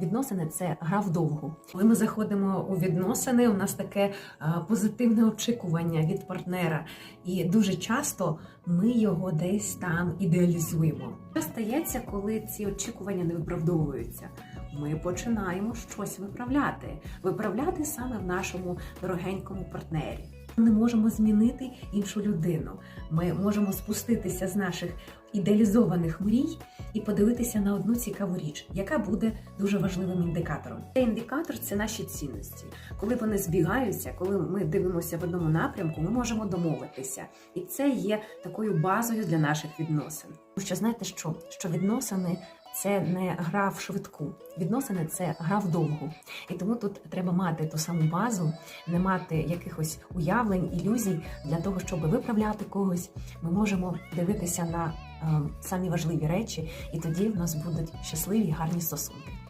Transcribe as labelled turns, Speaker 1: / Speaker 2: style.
Speaker 1: Відносини це гра вдовгу. Коли ми заходимо у відносини, у нас таке е, позитивне очікування від партнера, і дуже часто ми його десь там ідеалізуємо. Що стається, коли ці очікування не виправдовуються? Ми починаємо щось виправляти, виправляти саме в нашому дорогенькому партнері. Ми не можемо змінити іншу людину. Ми можемо спуститися з наших ідеалізованих мрій і подивитися на одну цікаву річ, яка буде дуже важливим індикатором. Цей індикатор це наші цінності. Коли вони збігаються, коли ми дивимося в одному напрямку, ми можемо домовитися, і це є такою базою для наших відносин. Що знаєте що? Що відносини це не гра в швидку. Відносини це гра вдовгу. І тому тут треба мати ту саму базу, не мати якихось уявлень, ілюзій для того, щоб виправляти когось. Ми можемо дивитися на е, самі важливі речі, і тоді в нас будуть щасливі, гарні стосунки.